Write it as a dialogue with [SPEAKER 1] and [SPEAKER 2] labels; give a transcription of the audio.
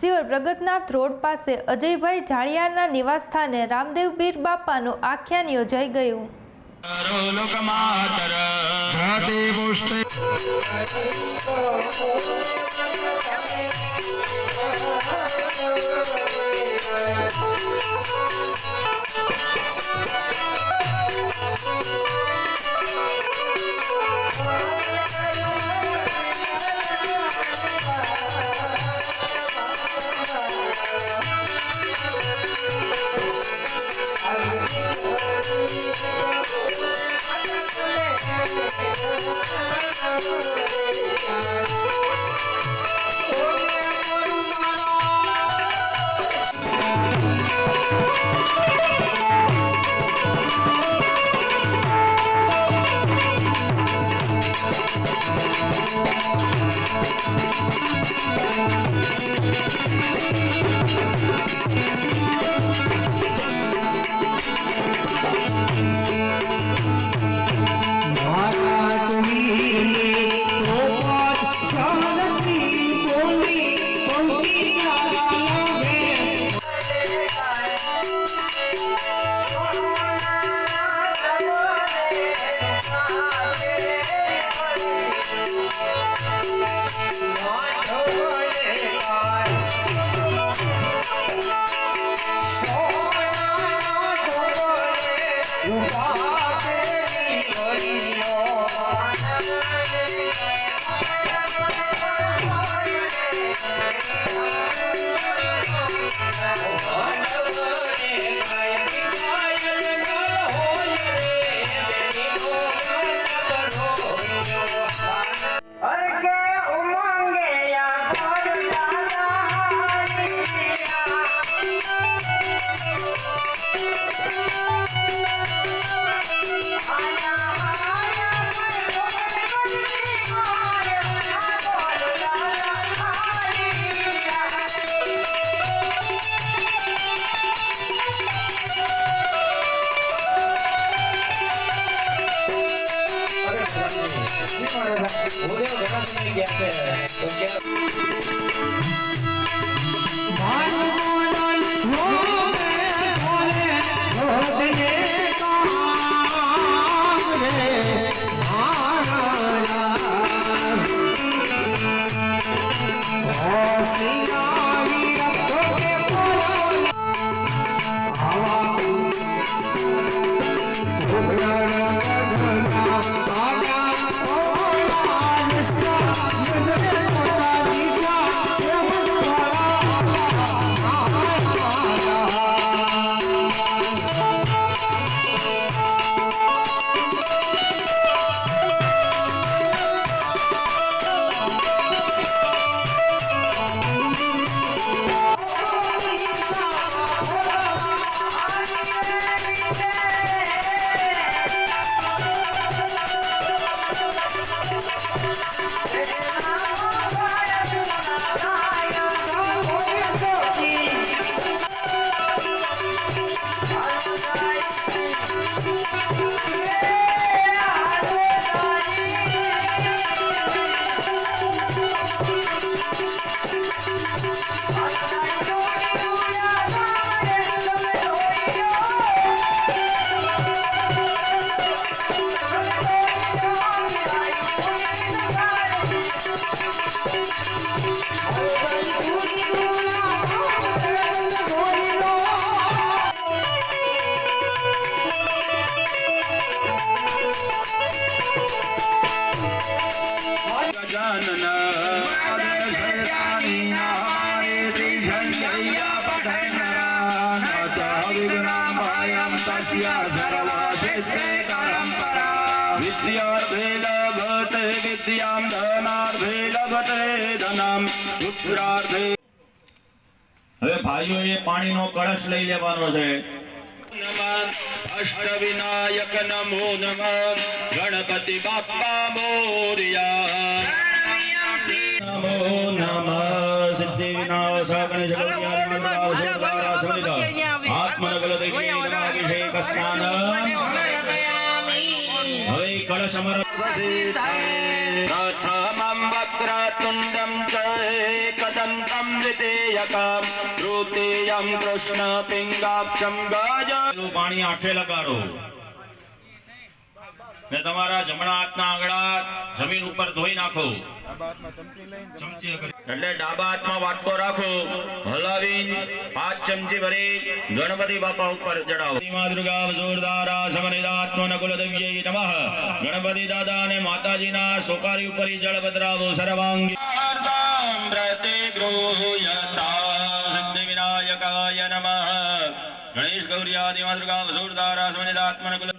[SPEAKER 1] સિયોર પ્રગતનાથ road પાસે અજયભાઈ જાળિયાના નિવાસસ્થાને રામદેવ બીર બાપાનું આખ્યાન યોજાઈ ગયું.
[SPEAKER 2] લોકમાતર. Thank you. ಮಾಡೋದ ಓದೇ ಓಕೆ વિદ્યાં ધનાર્થે લભતે ધનમ પુત્રાર્થે
[SPEAKER 3] હવે ભાઈઓએ પાણીનો કળશ લઈ લેવાનો છે.
[SPEAKER 2] અષ્ટ અષ્ટવિનાયક નમો. નમ ગણપતિ બાપા મોર્યા
[SPEAKER 3] નમો નમ. સિદ્ધિ વિનાશ ગણેશ આત્મનગલ સ્નાન હવે કળશ અમારા
[SPEAKER 2] એકદંતમ દ્વિતીય વિનાયકમ તૃતીયમ કૃષ્ણ પિંગાક્ષમ ગજ
[SPEAKER 3] પેલું પાણી આંખે લગાડો ને તમારા જમણા હાથના આંગળા જમીન ઉપર ધોઈ નાખો. એટલે ડાબા હાથમાં વાટકો રાખો હલાવી પાંચ ચમચી ભરી ગણપતિ બાપા ઉપર ચડાવો માતૃગા જોરદાર સમનિદાત્મન કુલ નમઃ. ગણપતિ દાદા અને માતાજીના સોકારી ઉપર ઈ જળ બદરાવો સર્વાંગી
[SPEAKER 2] પ્રતિ
[SPEAKER 3] સિદ્ધિ વિનાયકાય નમઃ. ગણેશ ગૌર્યાદિ મા દુર્ગા જોરદારા સમનિદાત્મન કુલ